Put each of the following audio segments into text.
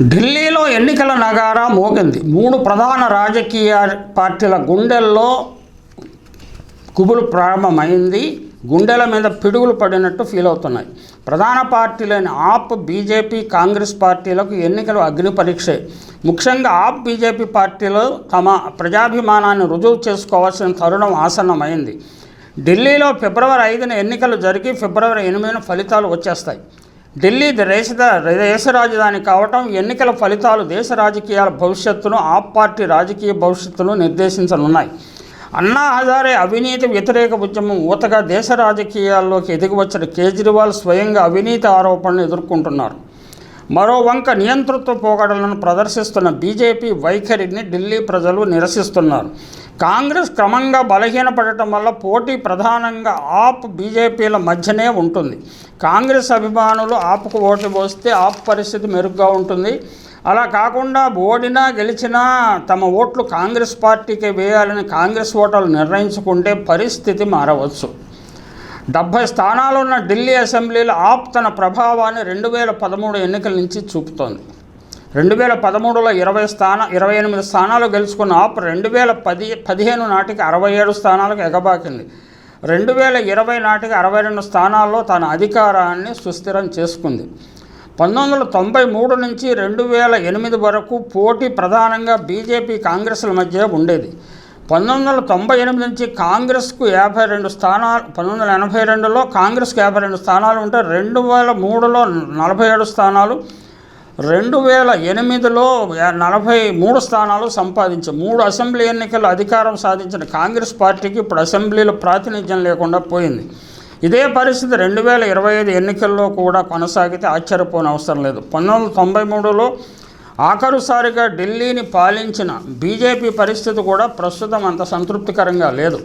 ఢిల్లీలో ఎన్నికల నగారా మోగింది. మూడు ప్రధాన రాజకీయ పార్టీల గుండెల్లో కుబులు ప్రారంభమైంది. గుండెల మీద పిడుగులు పడినట్టు ఫీల్ అవుతున్నాయి. ప్రధాన పార్టీలైన ఆప్ బీజేపీ కాంగ్రెస్ పార్టీలకు ఎన్నికలు అగ్ని పరీక్షే. ముఖ్యంగా ఆప్ బీజేపీ పార్టీలు తమ ప్రజాభిమానాన్ని రుజువు చేసుకోవాల్సిన తరుణం ఆసన్నమైంది. ఢిల్లీలో ఫిబ్రవరి ఐదున ఎన్నికలు జరిగి ఫిబ్రవరి ఎనిమిదిన ఫలితాలు వచ్చేస్తాయి. ఢిల్లీ దేశ దేశ రాజధాని కావటం ఎన్నికల ఫలితాలు దేశ రాజకీయాల భవిష్యత్తును ఆప్ పార్టీ రాజకీయ భవిష్యత్తును నిర్దేశించనున్నాయి. అన్నా హజారే అవినీతి వ్యతిరేక ఉద్యమం ఊతగా దేశ రాజకీయాల్లోకి ఎదిగివచ్చిన కేజ్రీవాల్ స్వయంగా అవినీతి ఆరోపణలు ఎదుర్కొంటున్నారు. మరో వంక నియంతృత్వ పోకడలను ప్రదర్శిస్తున్న బీజేపీ వైఖరిని ఢిల్లీ ప్రజలు నిరసిస్తున్నారు. కాంగ్రెస్ క్రమంగా బలహీనపడటం వల్ల పోటీ ప్రధానంగా ఆప్ బీజేపీల మధ్యనే ఉంటుంది. కాంగ్రెస్ అభిమానులు ఆప్కు ఓటు పోస్తే ఆప్ పరిస్థితి మెరుగ్గా ఉంటుంది. అలా కాకుండా ఓడినా గెలిచినా తమ ఓట్లు కాంగ్రెస్ పార్టీకే వేయాలని కాంగ్రెస్ ఓటర్లు నిర్ణయించుకుంటే పరిస్థితి మారవచ్చు. డెబ్భై స్థానాలున్న ఢిల్లీ అసెంబ్లీలో ఆప్ తన ప్రభావాన్ని రెండు వేల పదమూడు ఎన్నికల నుంచి చూపుతోంది. రెండు వేల పదమూడులో ఇరవై స్థాన ఇరవై ఎనిమిది స్థానాలు గెలుచుకున్న ఆప్ రెండు వేల పది పదిహేను నాటికి అరవై ఏడు స్థానాలకు ఎగబాకింది. రెండు వేల ఇరవై నాటికి అరవై రెండు స్థానాల్లో తన అధికారాన్ని సుస్థిరం చేసుకుంది. పంతొమ్మిది వందల తొంభై మూడు నుంచి రెండు వేల ఎనిమిది వరకు పోటీ ప్రధానంగా బీజేపీ కాంగ్రెస్ల మధ్య ఉండేది. పంతొమ్మిది వందల తొంభై ఎనిమిది నుంచి కాంగ్రెస్కు యాభై రెండు స్థానాలు పంతొమ్మిది వందల ఎనభై రెండులో కాంగ్రెస్కు యాభై రెండు స్థానాలు ఉంటే రెండు వేల మూడులో నలభై ఏడు స్థానాలు రెండు వేల ఎనిమిదిలో నలభై మూడు స్థానాలు సంపాదించి మూడు అసెంబ్లీ ఎన్నికల్లో అధికారం సాధించిన కాంగ్రెస్ పార్టీకి ఇప్పుడు అసెంబ్లీలో ప్రాతినిధ్యం లేకుండా పోయింది. ఇదే పరిస్థితి రెండు వేల ఇరవై ఐదు ఎన్నికల్లో కూడా కొనసాగితే ఆశ్చర్యపోని అవసరం లేదు. పంతొమ్మిది వందల తొంభై మూడులో ఆఖరుసారిగా ఢిల్లీని పాలించిన బీజేపీ పరిస్థితి కూడా ప్రస్తుతం అంత సంతృప్తికరంగా లేదు.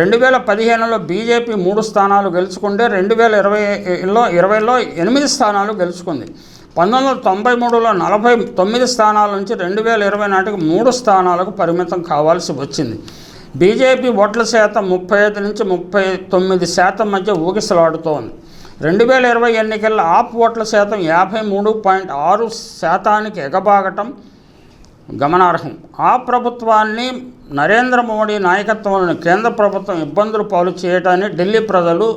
రెండు వేల పదిహేనులో బీజేపీ మూడు స్థానాలు గెలుచుకుంటే రెండు వేల ఇరవైలో ఇరవైలో ఎనిమిది స్థానాలు గెలుచుకుంది. పంతొమ్మిది వందల తొంభై మూడులో నలభై తొమ్మిది స్థానాల నుంచి రెండు వేల ఇరవై నాటికి మూడు స్థానాలకు పరిమితం కావాల్సి వచ్చింది. బీజేపీ ఓట్ల శాతం ముప్పై ఐదు నుంచి ముప్పై తొమ్మిది శాతం మధ్య ఊగిసలాడుతోంది. రెండు వేల ఇరవై ఎన్నికల్లో ఆప్ ఓట్ల శాతం యాభై మూడు పాయింట్ ఆరు శాతానికి ఎగబాగటం గమనార్హం. ఆ ప్రభుత్వాన్ని నరేంద్ర మోడీ నాయకత్వంలోని కేంద్ర ప్రభుత్వం ఇబ్బందులు పాలు చేయటాన్ని ఢిల్లీ ప్రజలు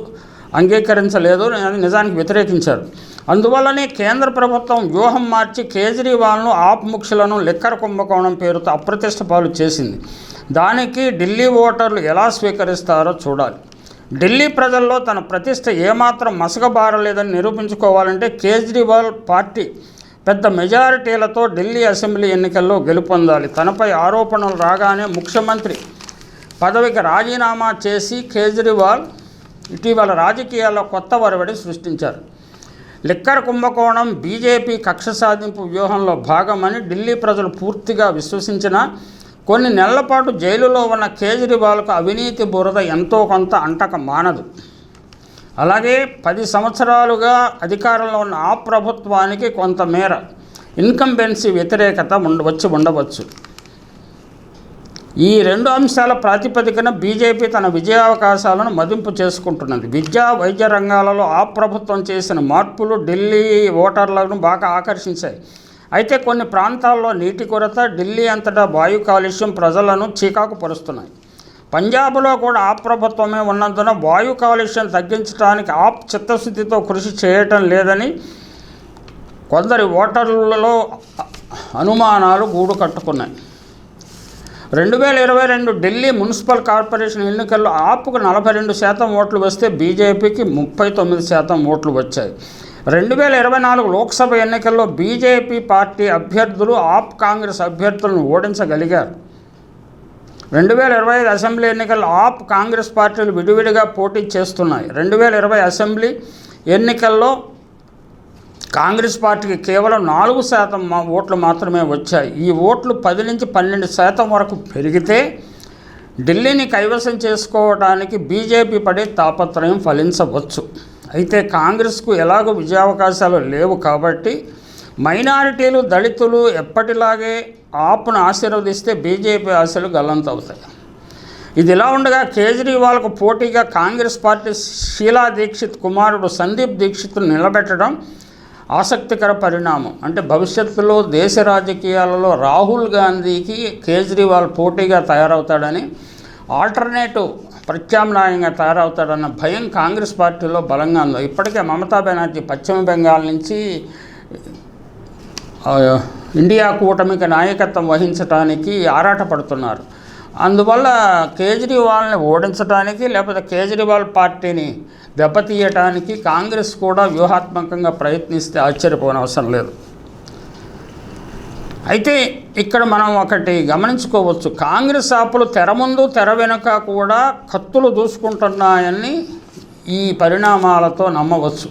అంగీకరించలేదు అని నిజానికి వ్యతిరేకించారు. అందువల్లనే కేంద్ర ప్రభుత్వం వ్యూహం మార్చి కేజ్రీవాల్ను ఆప్ లిక్కర లిక్కర్ కుంభకోణం పేరుతో అప్రతిష్ట పాలు చేసింది. దానికి ఢిల్లీ ఓటర్లు ఎలా స్వీకరిస్తారో చూడాలి. ఢిల్లీ ప్రజల్లో తన ప్రతిష్ట ఏమాత్రం మసకబారలేదని నిరూపించుకోవాలంటే కేజ్రీవాల్ పార్టీ పెద్ద మెజారిటీలతో ఢిల్లీ అసెంబ్లీ ఎన్నికల్లో గెలుపొందాలి. తనపై ఆరోపణలు రాగానే ముఖ్యమంత్రి పదవికి రాజీనామా చేసి కేజ్రీవాల్ ఇటీవల రాజకీయాల్లో కొత్త వరవడి సృష్టించారు. లిక్కర్ కుంభకోణం బీజేపీ కక్ష సాధింపు వ్యూహంలో భాగమని ఢిల్లీ ప్రజలు పూర్తిగా విశ్వసించిన కొన్ని నెలల పాటు జైలులో ఉన్న కేజ్రీవాల్కు అవినీతి బురద ఎంతో కొంత అంటక మానదు. అలాగే పది సంవత్సరాలుగా అధికారంలో ఉన్న ఆ ప్రభుత్వానికి కొంతమేర ఇన్కంబెన్సీ వ్యతిరేకత ఉండ వచ్చి ఉండవచ్చు. ఈ రెండు అంశాల ప్రాతిపదికన బీజేపీ తన విజయావకాశాలను మదింపు చేసుకుంటున్నది. విద్యా వైద్య రంగాలలో ఆ ప్రభుత్వం చేసిన మార్పులు ఢిల్లీ ఓటర్లను బాగా ఆకర్షించాయి. అయితే కొన్ని ప్రాంతాల్లో నీటి కొరత ఢిల్లీ అంతటా వాయు కాలుష్యం ప్రజలను చీకాకు పరుస్తున్నాయి. పంజాబ్లో కూడా ఆ ప్రభుత్వమే ఉన్నందున వాయు కాలుష్యం తగ్గించడానికి ఆప్ చిత్తశుద్ధితో కృషి చేయటం లేదని కొందరి ఓటర్లలో అనుమానాలు గూడు కట్టుకున్నాయి. రెండు వేల ఇరవై రెండు ఢిల్లీ మున్సిపల్ కార్పొరేషన్ ఎన్నికల్లో ఆప్కు నలభై రెండు శాతం ఓట్లు వస్తే బీజేపీకి ముప్పై తొమ్మిది శాతం ఓట్లు వచ్చాయి. రెండు వేల ఇరవై నాలుగు లోక్సభ ఎన్నికల్లో బీజేపీ పార్టీ అభ్యర్థులు ఆప్ కాంగ్రెస్ అభ్యర్థులను ఓడించగలిగారు. రెండు వేల ఇరవై ఐదు అసెంబ్లీ ఎన్నికల్లో ఆప్ కాంగ్రెస్ పార్టీలు విడివిడిగా పోటీ చేస్తున్నాయి. రెండు వేల ఇరవై అసెంబ్లీ ఎన్నికల్లో కాంగ్రెస్ పార్టీకి కేవలం నాలుగు శాతం ఓట్లు మాత్రమే వచ్చాయి. ఈ ఓట్లు పది నుంచి పన్నెండు శాతం వరకు పెరిగితే ఢిల్లీని కైవసం చేసుకోవడానికి బీజేపీ పడే తాపత్రయం ఫలించవచ్చు. అయితే కాంగ్రెస్కు ఎలాగో విజయావకాశాలు లేవు కాబట్టి మైనారిటీలు దళితులు ఎప్పటిలాగే ఆపును ఆశీర్వదిస్తే బీజేపీ ఆశలు గల్లంతవుతాయి. ఇది ఇలా ఉండగా కేజ్రీవాల్కు పోటీగా కాంగ్రెస్ పార్టీ షీలా దీక్షిత్ కుమారుడు సందీప్ దీక్షిత్ను నిలబెట్టడం ఆసక్తికర పరిణామం. అంటే భవిష్యత్తులో దేశ రాజకీయాలలో రాహుల్ గాంధీకి కేజ్రీవాల్ పోటీగా తయారవుతాడని ఆల్టర్నేటివ్ ప్రత్యామ్నాయంగా తయారవుతాడన్న భయం కాంగ్రెస్ పార్టీలో బలంగా ఉంది. ఇప్పటికే మమతా బెనర్జీ పశ్చిమ బెంగాల్ నుంచి ఇండియా కూటమికి నాయకత్వం వహించడానికి ఆరాటపడుతున్నారు. అందువల్ల కేజ్రీవాల్ని ఓడించడానికి లేకపోతే కేజ్రీవాల్ పార్టీని దెబ్బతీయటానికి కాంగ్రెస్ కూడా వ్యూహాత్మకంగా ప్రయత్నిస్తే ఆశ్చర్యపోనవసరం లేదు. అయితే ఇక్కడ మనం ఒకటి గమనించుకోవచ్చు. కాంగ్రెస్ ఆపులు తెర ముందు తెర వెనుక కూడా కత్తులు దూసుకుంటున్నాయని ఈ పరిణామాలతో నమ్మవచ్చు.